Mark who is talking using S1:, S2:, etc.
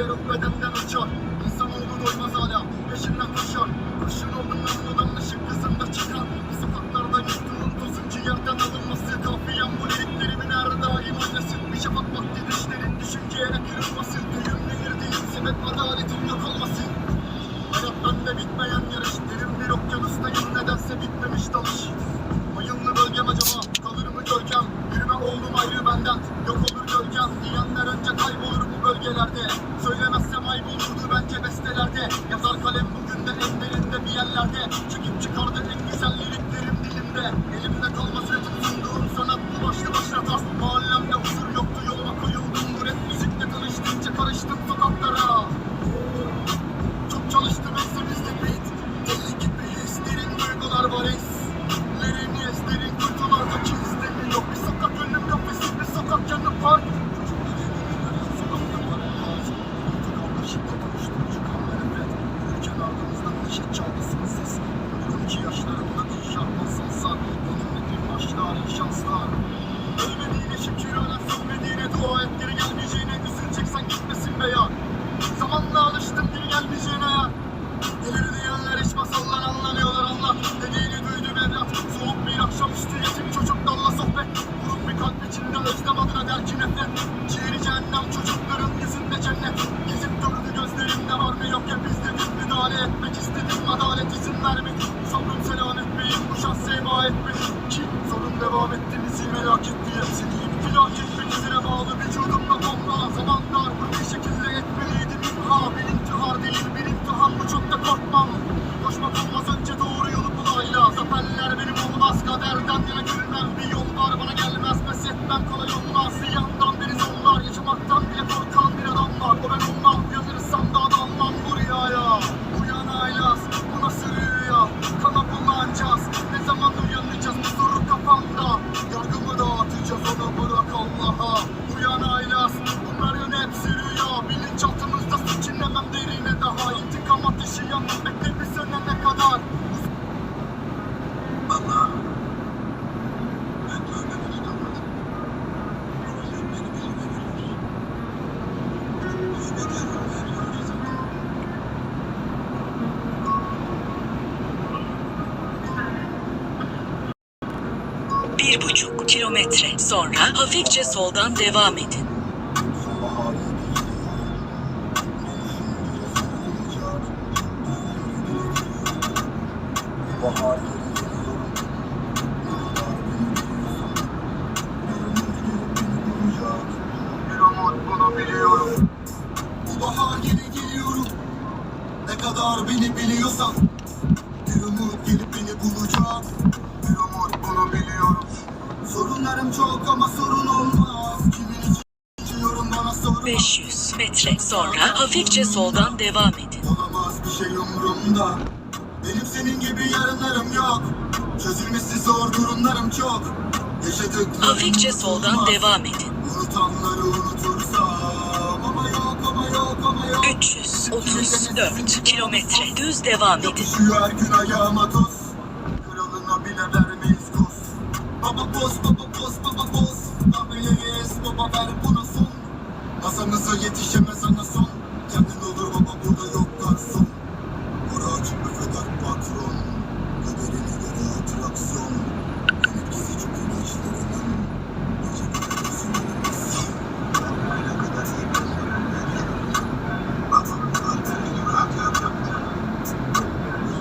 S1: ve ruh bedenden uçar. İnsanoğlu doymaz hala. Peşinden koşar. Kurşun oldum namludan ışık hızında çıkar. Bu sokaklarda yuttuğum tozun ciğerden alınması. Kafiyem bu liriklerimin her daim oynasın Bir şafak vakti düşlerin düşünceye kırılmasın Düğüm nehir değil sebep adaletin yok olmasın Hayat bende bitmeyen yarış. Derin bir okyanustayım. Nedense bitmemiş dalış. Mayınlı bölgem acaba kalır mı gölgem? Yürüme oğlum ayrı benden. Yok olur gölgem Diyenler önce kaybolur. bu bölgelerde Söylemezsem ayıp olurdu bence Bir
S2: buçuk kilometre sonra hafifçe soldan devam edin.
S1: Kadar beni biliyorsan. Bir umut gelip beni bulacak. Sorunlarım çok ama sorun olmaz. Kimin için bana sorma.
S2: 500 metre sonra hafifçe soldan devam edin.
S1: Olamaz bir şey umurumda Benim senin gibi yarınlarım yok Çözülmesi zor durumlarım çok Yaşadıklarım
S2: Hafifçe soldan devam edin.
S1: Unutanları unutursam Ama yok ama yok ama yok
S2: 334 kilometre düz devam edin.
S1: Yapışıyor her gün ayağıma toz Baba boz, baba boz, baba boz. WS baba ver buna son. Masanıza yetişemez ana son Kendin olur baba burada yok garson